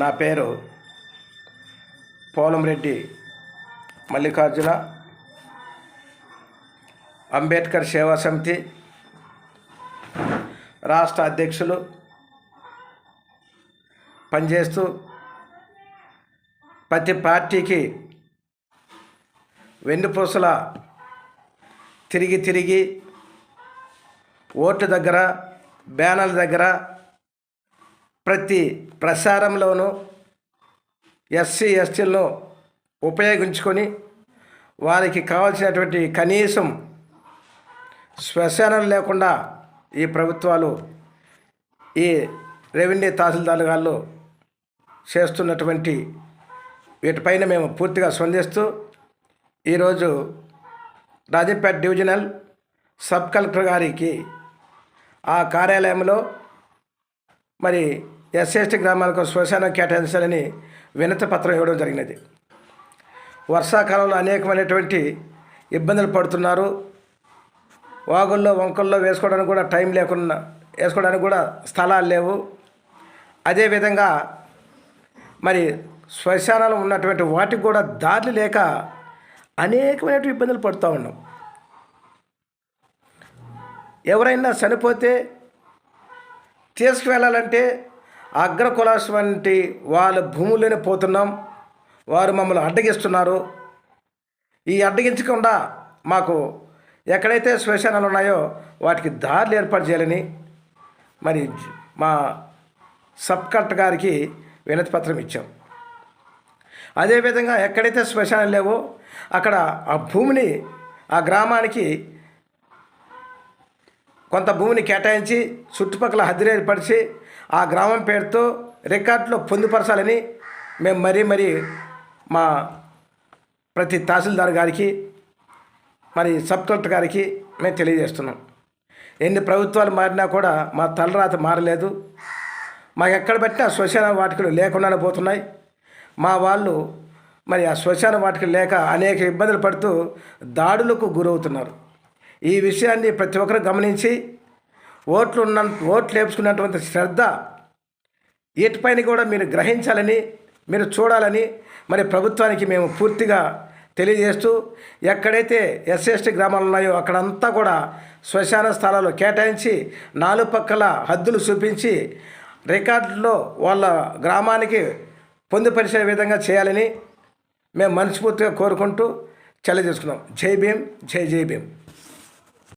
నా పేరు పోలంరెడ్డి మల్లికార్జున. అంబేద్కర్ సేవా సమితి రాష్ట్ర అధ్యక్షులు పనిచేస్తూ ప్రతి పార్టీకి వెన్నుపూసల తిరిగి తిరిగి ఓటు దగ్గర బ్యానర్ల దగ్గర ప్రతి ప్రసారంలోనూ ఎస్సీ ఎస్టీలను ఉపయోగించుకొని వారికి కావాల్సినటువంటి కనీసం శ్మశానం లేకుండా ఈ ప్రభుత్వాలు ఈ రెవెన్యూ తహసీల్దార్ గారు చేస్తున్నటువంటి వీటిపైన మేము పూర్తిగా స్పందిస్తూ ఈరోజు రాజంపేట డివిజనల్ సబ్ కలెక్టర్ గారికి ఆ కార్యాలయంలో మరి ఎస్ఎస్టీ గ్రామాలకు శ్మశానం కేటాయించాలని వినతి పత్రం ఇవ్వడం జరిగినది. వర్షాకాలంలో అనేకమైనటువంటి ఇబ్బందులు పడుతున్నారు. వాగుల్లో వంకల్లో వేసుకోవడానికి కూడా టైం లేకుండా వేసుకోవడానికి కూడా స్థలాలు లేవు. అదేవిధంగా మరి శ్మశానాలు ఉన్నటువంటి వాటికి కూడా దారులు లేక అనేకమైనటువంటి ఇబ్బందులు పడుతూ ఉన్నాం. ఎవరైనా చనిపోతే తీసుకువెళ్ళాలంటే అగ్రకులాస్ వంటి వాళ్ళ భూముల్లోనే పోతున్నాం. వారు మమ్మల్ని అడ్డగిస్తున్నారు. ఈ అడ్డగించకుండా మాకు ఎక్కడైతే శ్మశానాలు ఉన్నాయో వాటికి దారులు ఏర్పాటు చేయాలని మరి మా సబ్ కలెక్టర్ గారికి వినతి పత్రం ఇచ్చాం. అదేవిధంగా ఎక్కడైతే శ్మశానాలు లేవో అక్కడ ఆ భూమిని ఆ గ్రామానికి కొంత భూమిని కేటాయించి చుట్టుపక్కల హద్దులు ఏర్పరిచి ఆ గ్రామం పేరుతో రికార్డులో పొందుపరచాలని మేము మరీ మరీ మా ప్రతి తహసీల్దార్ గారికి మరి సబ్ కలెక్టర్ గారికి మేము తెలియజేస్తున్నాం. ఎన్ని ప్రభుత్వాలు మారినా కూడా మా తలరాత మారలేదు. మాకు ఎక్కడ పెట్టినా శ్మశాన వాటికలు లేకుండానే పోతున్నాయి. మా వాళ్ళు మరి ఆ శ్మశాన వాటికలు లేక అనేక ఇబ్బందులు పడుతూ దాడులకు గురవుతున్నారు. ఈ విషయాన్ని ప్రతి ఒక్కరు గమనించి ఓట్లు ఉన్న ఓట్లు వేపుకున్నటువంటి శ్రద్ధ వీటిపైన కూడా మీరు గ్రహించాలని మీరు చూడాలని మరి ప్రభుత్వానికి మేము పూర్తిగా తెలియజేస్తూ ఎక్కడైతే ఎస్ఎస్టీ గ్రామాలు ఉన్నాయో అక్కడంతా కూడా శ్మశాన స్థలాలు కేటాయించి నాలుగు పక్కల హద్దులు చూపించి రికార్డులో వాళ్ళ గ్రామానికి పొందుపరిచే విధంగా చేయాలని మేము మనస్ఫూర్తిగా కోరుకుంటూ తెలియజేసుకున్నాం జై భీమ్ జై జై భీమ్.